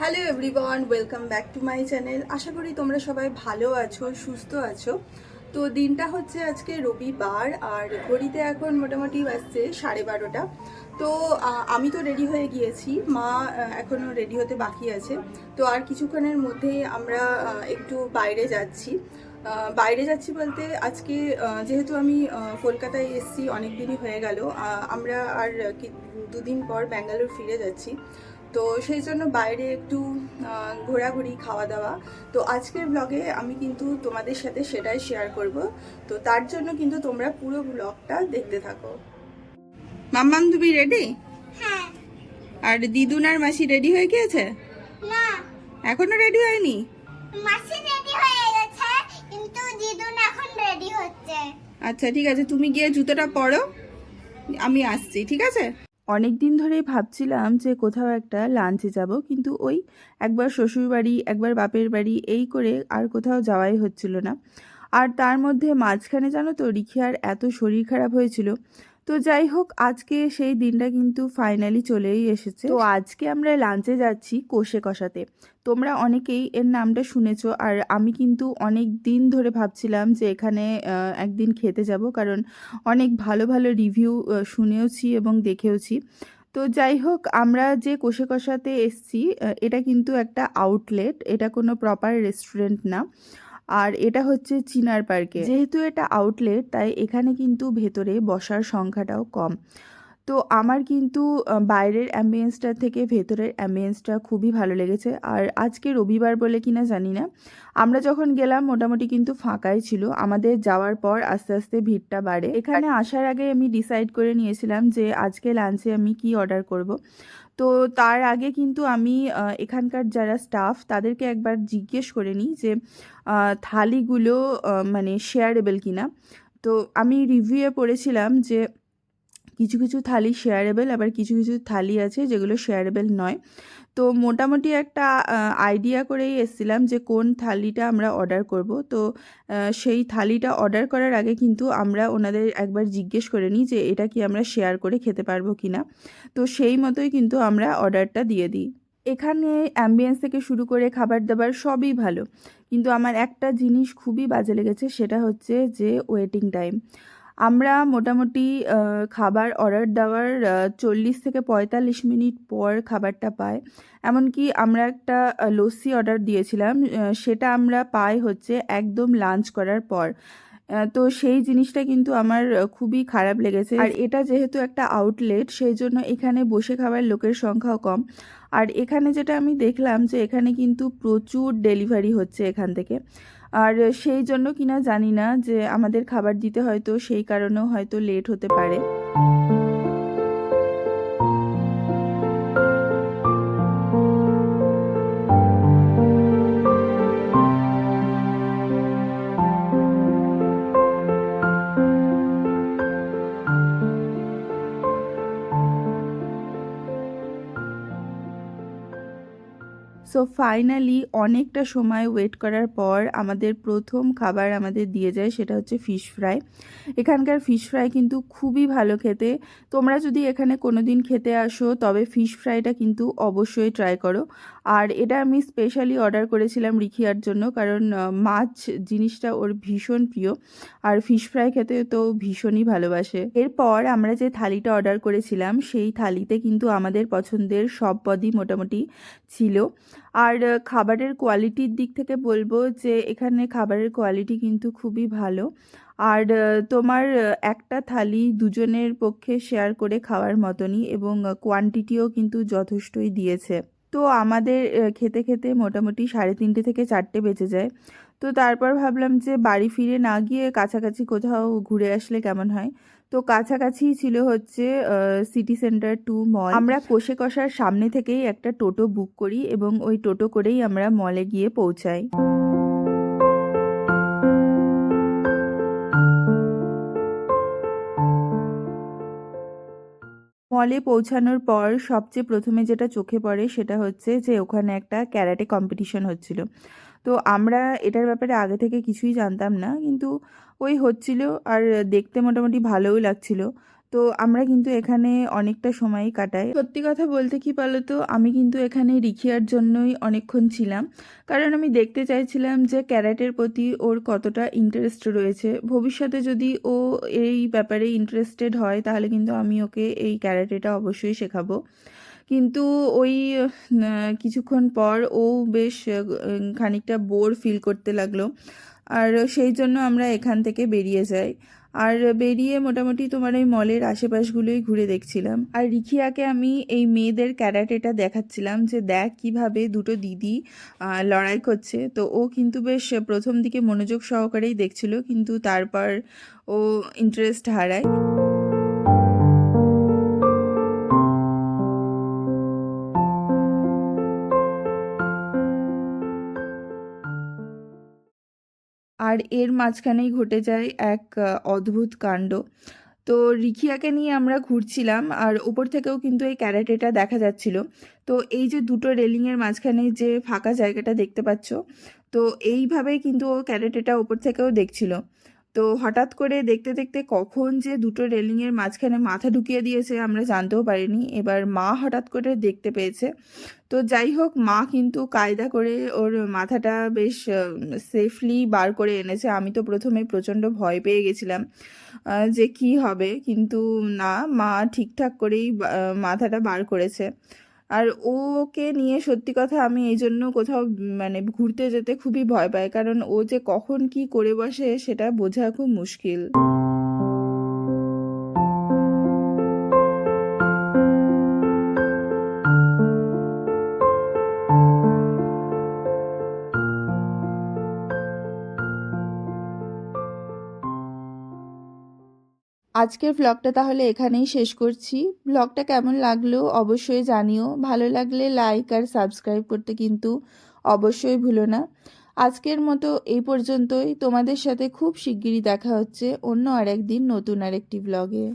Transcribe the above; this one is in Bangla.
Hello everyone welcome back to my channel আশা করি তোমরা সবাই ভালো আছো, সুস্থ আছো। তো দিনটা হচ্ছে আজকে রবিবার, আর ঘড়িতে এখন মোটামুটি বাজছে সাড়ে বারোটা। তো আমি তো রেডি হয়ে গিয়েছি, মা এখনও রেডি হতে বাকি আছে। তো আর কিছুক্ষণের মধ্যেই আমরা একটু বাইরে যাচ্ছি। বাইরে যাচ্ছি বলতে আজকে যেহেতু আমি কলকাতায় এসেছি অনেক দিনই হয়ে গেল আমরা আর দুদিন পর ব্যাঙ্গালোর ফিরে যাচ্ছি। তো সেই জন্য বাইরে একটু ঘোরাঘুরি খাওয়া দাওয়া তো আজকের ব্লগে আমি কিন্তু তোমাদের সাথে সেটাই শেয়ার করব। তো তার জন্য কিন্তু তোমরা পুরো ব্লগটা দেখতে থাকো। মাম্মাম তুমি রেডি হ্যাঁ। আর দিদুন আর মাসি রেডি হয়ে গিয়েছে? এখনও রেডি হয়নি? মাসি রেডি হয়ে গেছে কিন্তু দিদুন এখন রেডি হচ্ছে। আচ্ছা ঠিক আছে। তুমি গিয়ে জুতোটা পরো। আমি আসছি ঠিক আছে? অনেক দিন ধরেই ভাবছিলাম যে কোথাও একটা লাঞ্চে যাব, কিন্তু ওই একবার শ্বশুর বাড়ি একবার বাপের বাড়ি এই করে আর কোথাও যাওয়াই হচ্ছিল না। আর তার মধ্যে মাঝখানে জানো তো রিখিয়ার এত শরীর খারাপ হয়েছিল তো যাই হোক, আজকে সেই দিনটা কিন্তু ফাইনালি চলেই এসেছে। তো আজকে আমরা লাঞ্চে যাচ্ছি কোষে কষাতে। তোমরা অনেকেই এর নামটা শুনেছো আর আমি কিন্তু অনেক দিন ধরে ভাবছিলাম যে এখানে একদিন খেতে যাব কারণ অনেক ভালো ভালো রিভিউ শুনেওছি এবং দেখেওছি। তো যাই হোক, আমরা যে কোষে কষাতে এসছি এটা কিন্তু একটা আউটলেট এটা কোনো প্রপার রেস্টুরেন্ট না। আর এটা হচ্ছে চিনার পার্কে। যেহেতু এটা আউটলেট তাই এখানে কিন্তু ভেতরে বসার সংখ্যাটাও কম। তো আমার কিন্তু বাইরের অ্যাম্বিয়েন্সটা থেকে ভেতরের অ্যাম্বিয়েন্সটা খুবই ভালো লেগেছে। আর আজকে রবিবার বলে কিনা জানি না। আমরা যখন গেলাম, মোটামুটি কিন্তু ফাঁকাই ছিল। আমাদের যাওয়ার পর আস্তে আস্তে ভিড়টা বাড়ে। এখানে আসার আগে আমি ডিসাইড করে নিয়েছিলাম যে আজকে লাঞ্চে আমি কি অর্ডার করব। তো তার আগে কিন্তু আমি এখানকার যারা স্টাফ তাদেরকে একবার জিজ্ঞেস করে নিই যে থালিগুলো মানে শেয়ারেবল কিনা। তো আমি রিভিউয়ে পড়েছিলাম যে, কিছু কিছু থালি শেয়ারেবল আবার কিছু কিছু থালি আছে যেগুলো শেয়ারেবল নয়। তো মোটামুটি একটা আইডিয়া করেই এসেছিলাম যে কোন থালিটা আমরা অর্ডার করব। তো সেই থালিটা অর্ডার করার আগে কিন্তু আমরা ওনাদের একবার জিজ্ঞেস করে নিই যে এটা কি আমরা শেয়ার করে খেতে পারব কি না। তো সেই মতোই কিন্তু আমরা অর্ডারটা দিয়ে দিই। এখানে অ্যাম্বিয়েন্স থেকে শুরু করে খাবার দাবার সবই ভালো। কিন্তু আমার একটা জিনিস খুবই বাজে লেগেছে, সেটা হচ্ছে যে ওয়েটিং টাইম আমরা মোটামুটি খাবার অর্ডার দেওয়ার চল্লিশ থেকে পঁয়তাল্লিশ মিনিট পর খাবারটা পাই। এমনকি আমরা একটা লস্যি অর্ডার দিয়েছিলাম সেটা আমরা পাই হচ্ছে একদম লাঞ্চ করার পর। তো সেই জিনিসটা কিন্তু আমার খুবই খারাপ লেগেছে। আর এটা যেহেতু একটা আউটলেট সেই জন্য এখানে বসে খাবার লোকের সংখ্যাও কম। আর এখানে যেটা আমি দেখলাম যে এখানে কিন্তু প্রচুর ডেলিভারি হচ্ছে এখান থেকে। আর সেই জন্য কিনা জানি না যে আমাদের খাবার দিতে হয়তো সেই কারণেও হয়তো লেট হতে পারে। সো ফাইনালি অনেকটা সময় ওয়েট করার পর আমাদের প্রথম খাবার আমাদের দিয়ে যায়, সেটা হচ্ছে ফিশ ফ্রাই এখানকার ফিশ ফ্রাই কিন্তু খুবই ভালো খেতে। তোমরা যদি এখানে কোনো দিন খেতে আসো, তবে ফিশ ফ্রাইটা কিন্তু অবশ্যই ট্রাই করো। আর এটা আমি স্পেশালি অর্ডার করেছিলাম রিখিয়ার জন্য, কারণ মাছ জিনিসটা ওর ভীষণ প্রিয়। আর ফিশ ফ্রাই খেতে তো ভীষণই ভালোবাসে। এরপর আমরা যে থালিটা অর্ডার করেছিলাম, সেই থালিতে কিন্তু আমাদের পছন্দের সব পদই মোটামুটি ছিল। আর খাবারের কোয়ালিটির দিক থেকে বলব যে, এখানে খাবারের কোয়ালিটি কিন্তু খুবই ভালো। আর তোমার একটা থালি দুজনের পক্ষে শেয়ার করে খাওয়ার মতনই এবং কোয়ান্টিটিও কিন্তু যথেষ্টই দিয়েছে। তো আমাদের খেতে খেতে মোটামুটি সাড়ে তিনটে থেকে চারটে বেজে যায়। তো তারপর ভাবলাম যে, বাড়ি ফিরে না গিয়ে কাছাকাছি কোথাও ঘুরে আসলে কেমন হয়? তো কাছাকাছি ছিল হচ্ছে সিটি সেন্টার টু মল আমরা কোষে কষার সামনে থেকেই একটা টোটো বুক করি এবং ওই টোটো করেই আমরা মলে গিয়ে পৌঁছাই। মলে পৌঁছানোর পর সবচেয়ে প্রথমে যেটা চোখে পড়ে সেটা হচ্ছে যে ওখানে একটা ক্যারাটে কম্পিটিশন হচ্ছিল। তো আমরা এটার ব্যাপারে আগে থেকে কিছুই জানতাম না, কিন্তু ওই হচ্ছিল আর দেখতে মোটামুটি ভালোও লাগছিল। তো আমরা কিন্তু এখানে অনেকটা সময় কাটাই। সত্যি কথা বলতে কি বলো তো আমি কিন্তু এখানে রিখিয়ার জন্যই অনেকক্ষণ ছিলাম। কারণ আমি দেখতে চাইছিলাম যে ক্যারাটের প্রতি ওর কতটা ইন্টারেস্ট রয়েছে। ভবিষ্যতে যদি ও এই ব্যাপারে ইন্টারেস্টেড হয়, তাহলে কিন্তু আমি ওকে এই ক্যারাটেটা অবশ্যই শেখাবো। কিন্তু ওই কিছুক্ষণ পর ও বেশ খানিকটা বোর ফিল করতে লাগল। আর সেই জন্য আমরা এখান থেকে বেরিয়ে যাই। আর বেরিয়ে মোটামুটি তোমার ওই মলের আশেপাশগুলোই ঘুরে দেখছিলাম। আর রিখিয়াকে আমি এই মেয়েদের ক্যারাটেটা দেখাচ্ছিলাম যে দেখ কীভাবে দুটো দিদি লড়াই করছে। তো ও কিন্তু বেশ প্রথম দিকে মনোযোগ সহকারেই দেখছিল, কিন্তু তারপর ও ইন্টারেস্ট হারায়। আর এর মাঝখানেই ঘটে যায় এক অদ্ভুত কাণ্ড। তো রিখিয়াকে নিয়ে আমরা ঘুরছিলাম আর উপর থেকেও কিন্তু এই ক্যারাটেটা দেখা যাচ্ছিল। তো এই যে দুটো রেলিংয়ের মাঝখানে যে ফাঁকা জায়গাটা দেখতে পাচ্ছ, তো এইভাবেই কিন্তু ও ক্যারাটেটা ওপর থেকেও দেখছিল। তো হঠাৎ করে দেখতে দেখতে কখন যে দুটো রেলিংয়ের মাঝখানে মাথা ঢুকিয়ে দিয়েছে আমরা জানতেও পারিনি। এবার মা হঠাৎ করে দেখতে পেয়েছে। তো যাই হোক, মা কিন্তু কায়দা করে ওর মাথাটা বেশ সেফলি বার করে এনেছে। আমি তো প্রথমে প্রচণ্ড ভয় পেয়ে গেছিলাম যে কি হবে। কিন্তু না, মা ঠিকঠাক করেই মাথাটা বার করেছে। আর ওকে নিয়ে সত্যি কথা আমি এই জন্য কোথাও মানে ঘুরতে যেতে খুবই ভয় পাই। কারণ ও যে কখন কি করে বসে সেটা বোঝা খুব মুশকিল। আজকের ব্লগটা তাহলে এখানেই শেষ করছি। ব্লগটা কেমন লাগল অবশ্যই জানিও। ভালো লাগলে লাইক আর সাবস্ক্রাইব করতে কিন্তু অবশ্যই ভুলো না। আজকের মতো এই পর্যন্তই। তোমাদের সাথে খুব শিগগিরই দেখা হচ্ছে অন্য আরেকদিন নতুন আরেকটি ব্লগে